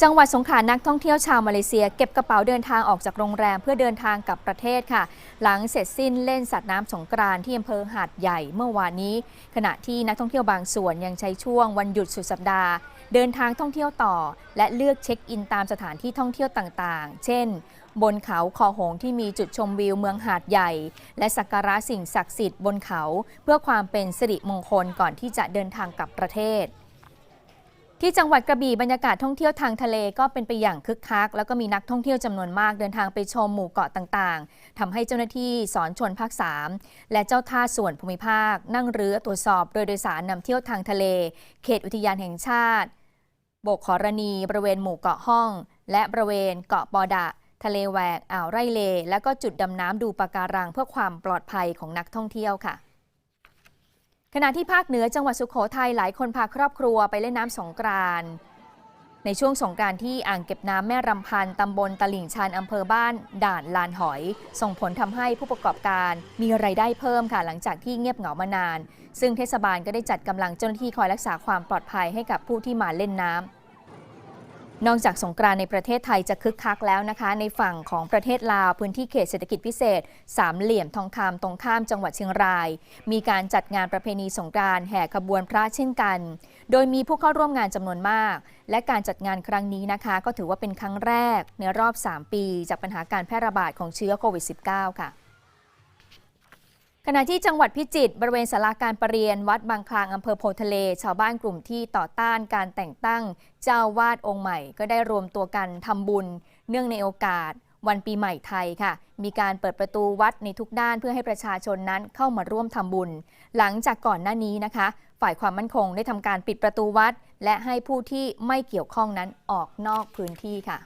จังหวัดสงขลานักท่องเที่ยวชาวมาเลเซีย เก็บกระเป๋าเดินทางออกจากโรงแรมเพื่อเดินทางกลับประเทศค่ะ หลังเสร็จสิ้นเล่นสัตว์น้ำสงกรานที่อำเภอหาดใหญ่เมื่อวานนี้ ขณะที่นักท่องเที่ยวบางส่วนยังใช้ช่วงวันหยุดสุดสัปดาห์ เดินทางท่องเที่ยวต่อ และเลือกเช็คอินตามสถานที่ท่องเที่ยวต่างๆ เช่น บนเขาคอหงที่มีจุดชมวิวเมืองหาดใหญ่ และสักการะสิ่งศักดิ์สิทธิ์บนเขา เพื่อความเป็นสิริมงคลก่อนที่จะเดินทางกลับประเทศ ที่จังหวัดกระบี่บรรยากาศท่องเที่ยวทางทะเลก็เป็นไปอย่างคึกคัก แล้วก็มีนักท่องเที่ยวจำนวนมากเดินทางไปชมหมู่เกาะต่างๆทำให้เจ้าหน้าที่สอนชนภาค 3 และเจ้าท่าส่วนภูมิภาค นั่งเรือตรวจสอบเรือโดยสารนำเที่ยวทางทะเล เขตอุทยานแห่งชาติ โบกขอรณีบริเวณหมู่เกาะห้อง และบริเวณเกาะปอดะ ทะเลแหวกอ่าวไร่เล และก็จุดดำน้ำดูปะการังเพื่อความปลอดภัยของนักท่องเที่ยวค่ะ ขณะที่ภาคเหนือจังหวัดสุขโขทัยหลายคนพาครอบครัวไปเล่นน้ำสงกรานต์ในช่วงสงการที่อ่างเก็บน้ำแม่รำพันตำบลตลิ่งชันอำเภอบ้านด่านลานหอย ส่งผลทำให้ผู้ประกอบการมีไรายได้เพิ่มค่ะ หลังจากที่เงียบเหงามานาน ซึ่งเทศบาลก็ได้จัดกำลังเจ้าหน้าที่คอยรักษาความปลอดภัยให้กับผู้ที่มาเล่นน้ำ นอกจากสงกรานในประเทศไทยจะคึกคักแล้วนะคะ ในฝั่งของประเทศลาวพื้นที่เขตเศรษฐกิจพิเศษ สามเหลี่ยมทองคำตรงข้ามจังหวัดเชียงราย มีการจัดงานประเพณีสงกรานแห่ขบวนพระเช่นกัน โดยมีผู้เข้าร่วมงานจำนวนมาก และการจัดงานครั้งนี้นะคะ ก็ถือว่าเป็นครั้งแรกในรอบ 3 ปี จากปัญหาการแพร่ระบาดของเชื้อโควิด -19 ค่ะ ขณะที่จังหวัดพิจิตรบริเวณศาลาการประเรียน วัดบางคลางอำเภอโพทะเล ชาวบ้านกลุ่มที่ต่อต้านการแต่งตั้ง เจ้าวาดองค์ใหม่ ก็ได้รวมตัวกันทำบุญ เนื่องในโอกาส วันปีใหม่ไทยค่ะ มีการเปิดประตูวัดในทุกด้านเพื่อให้ประชาชนนั้นเข้ามาร่วมทำบุญ หลังจากก่อนหน้านี้นะคะ ฝ่ายความมั่นคงได้ทำการปิดประตูวัด และให้ผู้ที่ไม่เกี่ยวข้องนั้นออกนอกพื้นที่ค่ะ